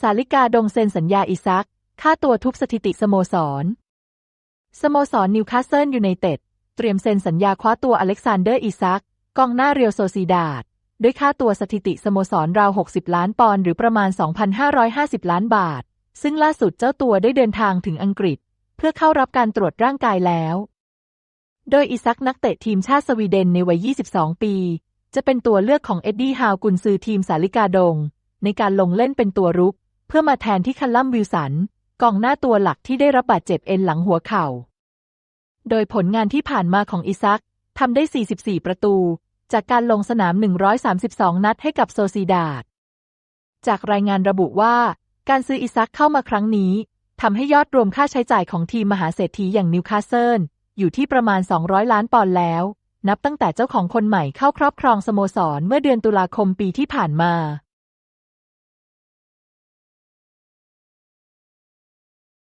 สาลิกาดงเซ็นสัญญาอิซัก ค่าตัวทุบสถิติสโมสร สโมสรนิวคาสเซิลยูไนเต็ด เตรียมเซ็นสัญญาคว้าตัวอเล็กซานเดอร์อิซัก กองหน้าเรียวโซซีดาดด้วยค่าตัวสถิติสโมสรราว 60 ล้านปอนด์หรือประมาณ 2,550 ล้านบาท ซึ่งล่าสุดเจ้าตัวได้เดินทางถึงอังกฤษ เพื่อเข้ารับการตรวจร่างกายแล้ว โดยอิซักนักเตะทีมชาติสวีเดนในวัย 22 ปี จะเป็นตัวเลือกของเอ็ดดี้ฮาวกุนซือทีมสาลิกาดง ในการลงเล่นเป็นตัวรุก เพื่อมาแทนที่คัลลัมวิลสันกองหน้าตัวหลักที่ได้รับบาดเจ็บเอ็นหลังหัวเข่า โดยผลงานที่ผ่านมาของอิซักทำได้ 44 ประตู จากการลงสนาม 132 นัดให้กับโซซีดาด จากรายงานระบุว่า การซื้ออิซักเข้ามาครั้งนี้ทำให้ยอดรวมค่าใช้จ่ายของทีมมหาเศรษฐีอย่างนิวคาสเซิลอยู่ที่ประมาณ 200 ล้านปอนด์แล้ว นับตั้งแต่เจ้าของคนใหม่เข้าครอบครองสโมสรเมื่อเดือนตุลาคมปีที่ผ่านมา